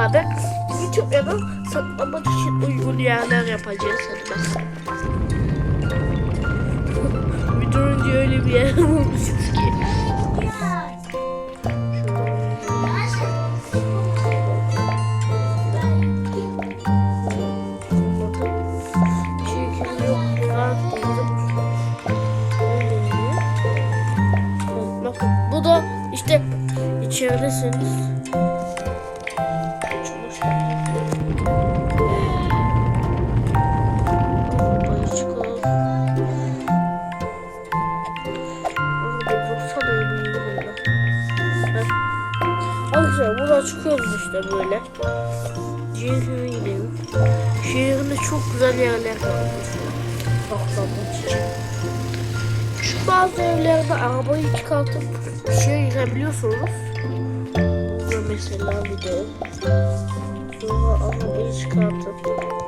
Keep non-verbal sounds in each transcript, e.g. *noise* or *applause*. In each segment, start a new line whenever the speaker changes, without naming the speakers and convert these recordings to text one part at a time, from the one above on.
beraber YouTube'da saklamak için uygun yerler yapacağız. Hadi bakalım. Videonun öyle bir yer *laughs* bulmuşuz ki. Bu da işte içeridesiniz. Buradan çıkıyoruz işte böyle. Şehrine gidelim. Şehrinde çok güzel yerler var. İçin. Şu bazı evlerde arabayı çıkartıp şey girebiliyorsunuz. Burada mesela bir de sonra arabayı çıkartıp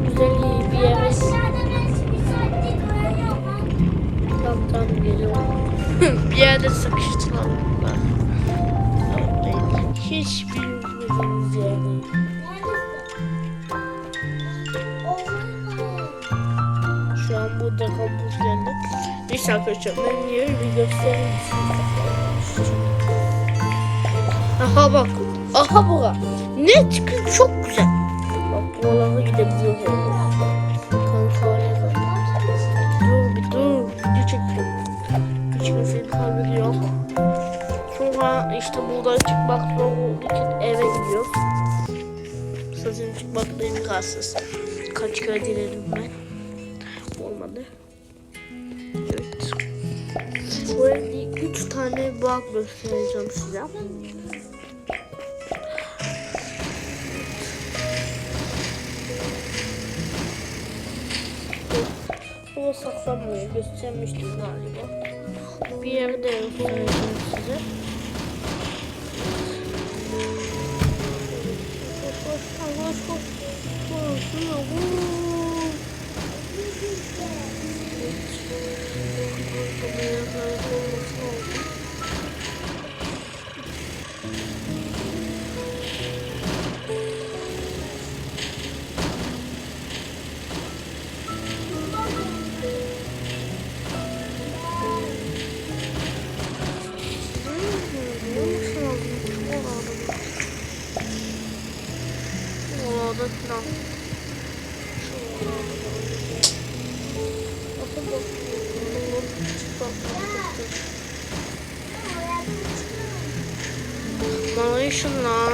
çok güzel iyi bir yere
Aşağıda ben *laughs* bir
yerde sıkıştılar. Hiç bilmediğimiz yerdeyim. Şu an burada kampüs geldi. Neyse arkadaşlar ben yeri bir göstereyim size. Aha bak. Aha bura. Ne çıkıyor çok güzel. Buralara gidebiliyoruz. Öyle Dur bir dur. Video çekiyorum. Hiç kimsenin haberi yok. Sonra işte buradan çıkmak zor olduğu için eve gidiyoruz. Zaten çıkmakta imkansız. Kaç kere denedim ben. Olmadı. Evet. Bu evde üç tane bug göstereceğim size. Bu saklanmıyor. Göstermiştim galiba. Bir yerde göstereceğim size. Koş koş koş koş. Koş, koş, koş. Falan. Şu orada. Bana ışınlan.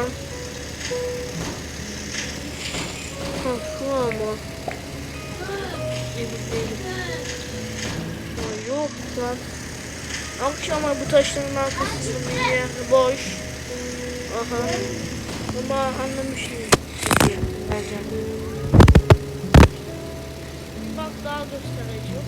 Ha şu değilim. Ha, yok lan. Akşama bu taşların arkasında bir yer boş. Aha. Ama anlamışım. Bence. Bak daha göstereceğim.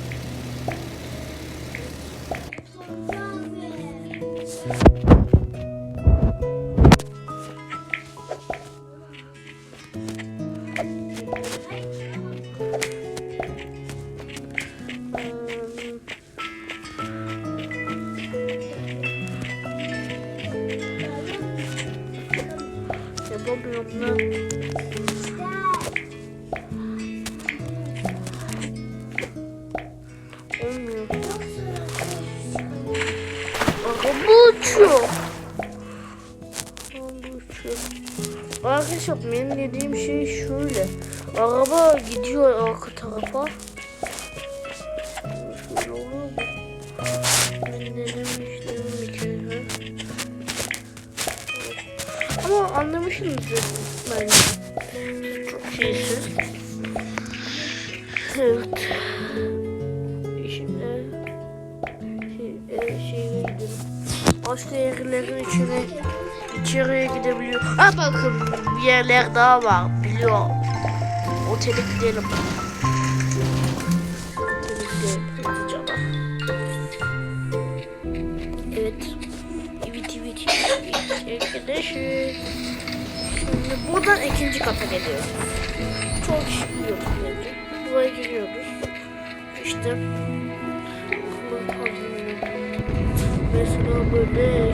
Eee, Yapamıyorum uçuyor. Arkadaşlar benim dediğim şey şöyle. Araba gidiyor arka tarafa. Şöyle oluyor mu? Ben denemiştim bir kere. Ama anlamışsınızdır bence. Çok şeysiz. Evet. Şimdi şey, e, gidelim. Başka yerlerin içine içeriye gidebiliyor. Ha bakın bir yerler daha var biliyorum. Otele gidelim. Evet. Evet evet. Şimdi buradan ikinci kata geliyoruz. Çok bir yol bence. işte. Kazanıyor. Mesela böyle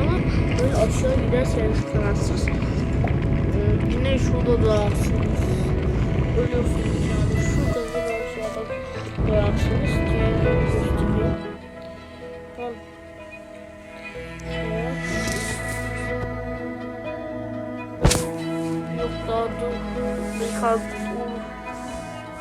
ama böyle aşağı giderseniz ee, yine şurada durarsınız. Ölüyorsunuz yani şurada bir aşağıda durarsınız. Diğerleri gösteriyor. Tamam. Yok daha dur. Bir kaldı.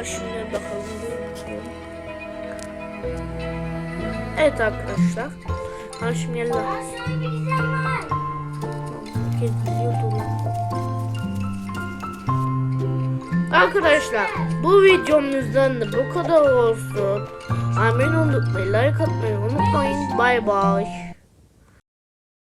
Karşımda bakalım. Evet arkadaşlar. Lan. Arkadaşlar bu videomuzdan da bu kadar olsun. Abone olmayı, like atmayı unutmayın. Bay bay.